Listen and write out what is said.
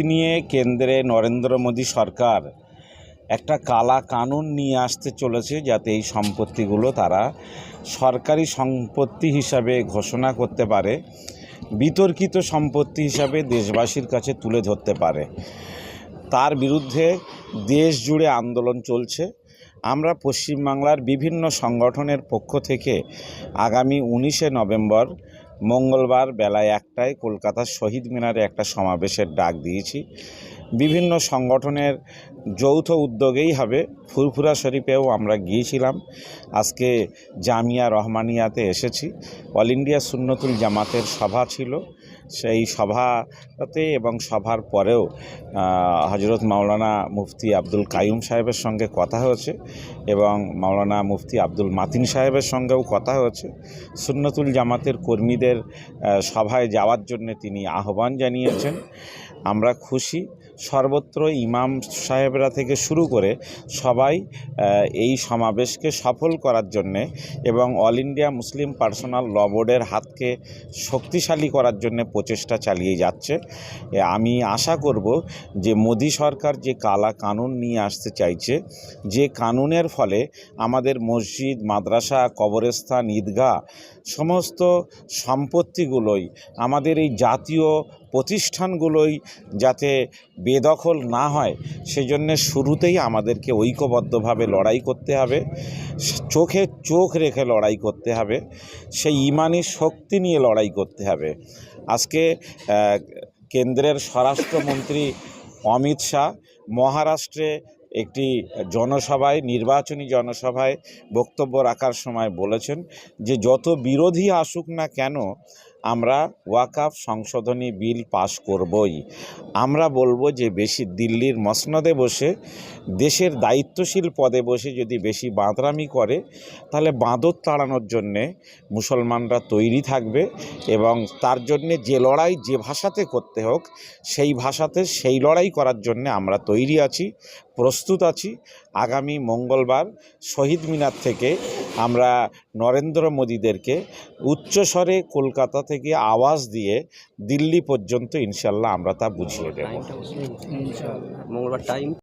নিয়ে কেন্দ্রে নরেন্দ্র মোদী সরকার একটা কালা কানুন নিয়ে আসতে চলেছে যাতে এই সম্পত্তিগুলো তারা সরকারি সম্পত্তি হিসাবে ঘোষণা করতে পারে, বিতর্কিত সম্পত্তি হিসাবে দেশবাসীর কাছে তুলে ধরতে পারে। তার বিরুদ্ধে দেশ জুড়ে আন্দোলন চলছে। আমরা পশ্চিমবাংলার বিভিন্ন সংগঠনের পক্ষ থেকে আগামী উনিশে নভেম্বর মঙ্গলবার বেলা একটায় কলকাতার শহীদ মিনারে একটা সমাবেশের ডাক দিয়েছি। বিভিন্ন সংগঠনের যৌথ উদ্যোগেই হবে। ফুরফুরা শরীফেও আমরা গিয়েছিলাম। আজকে জামিয়া রহমানিয়াতে এসেছি। অল ইন্ডিয়া সুন্নতুল জামাতের সভা ছিল। সেই সভাতে এবং সভার পরেও হজরত মাওলানা মুফতি আব্দুল কাইম সাহেবের সঙ্গে কথা হয়েছে এবং মাওলানা মুফতি আব্দুল মাতিন সাহেবের সঙ্গেও কথা হয়েছে। সুন্নতুল জামাতের কর্মীদের সভায় যাওয়ার জন্য তিনি আহ্বান জানিয়েছেন। আমরা খুশি সর্বত্র ইমাম সাহেবরা থেকে শুরু করে সবাই এই সমাবেশকে সফল করার জন্যে এবং all India Muslim personal law বোর্ডের হাতকে শক্তিশালী করার জন্য প্রচেষ্টা চালিয়ে যাচ্ছে। আমি আশা করব যে মোদী সরকার যে কালা কানুন নিয়ে আসতে চাইছে, যে কানুনের ফলে আমাদের মসজিদ, মাদ্রাসা, কবরস্থান, ঈদগাহ, সমস্ত সম্পত্তিগুলোই আমাদের এই জাতীয় প্রতিষ্ঠানগুলোই যাতে বেদখল না হয়, সেজন্য শুরুতেই আমাদেরকে ঐক্যবদ্ধভাবে লড়াই করতে হবে, চোখে চোখ রেখে লড়াই করতে হবে, সেই ইমানি শক্তি নিয়ে লড়াই করতে হবে। আজকে কেন্দ্রের স্বরাষ্ট্রমন্ত্রী অমিত শাহ মহারাষ্ট্রে একটি জনসভায়, নির্বাচনী জনসভায় বক্তব্য রাখার সময় বলেছেন যে, যত বিরোধী আসুক না কেন আমরা ওয়াকাফ সংশোধনী বিল পাশ করবই। আমরা বলব যে বেশি দিল্লির মসনদে বসে, দেশের দায়িত্বশীল পদে বসে যদি বেশি বাঁদরামি করে, তাহলে বাঁদর তাড়ানোর জন্যে মুসলমানরা তৈরি থাকবে এবং তার জন্যে যে লড়াই যে ভাষাতে করতে হোক, সেই ভাষাতে সেই লড়াই করার জন্যে আমরা তৈরি আছি, প্রস্তুত আছি। আগামী মঙ্গলবার শহীদ মিনার থেকে আমরা নরেন্দ্র মোদীদেরকে উচ্চস্বরে কলকাতা থেকে আওয়াজ দিয়ে দিল্লি পর্যন্ত ইনশাল্লাহ আমরা তা বুঝিয়ে দেব। মঙ্গলবার টাইম।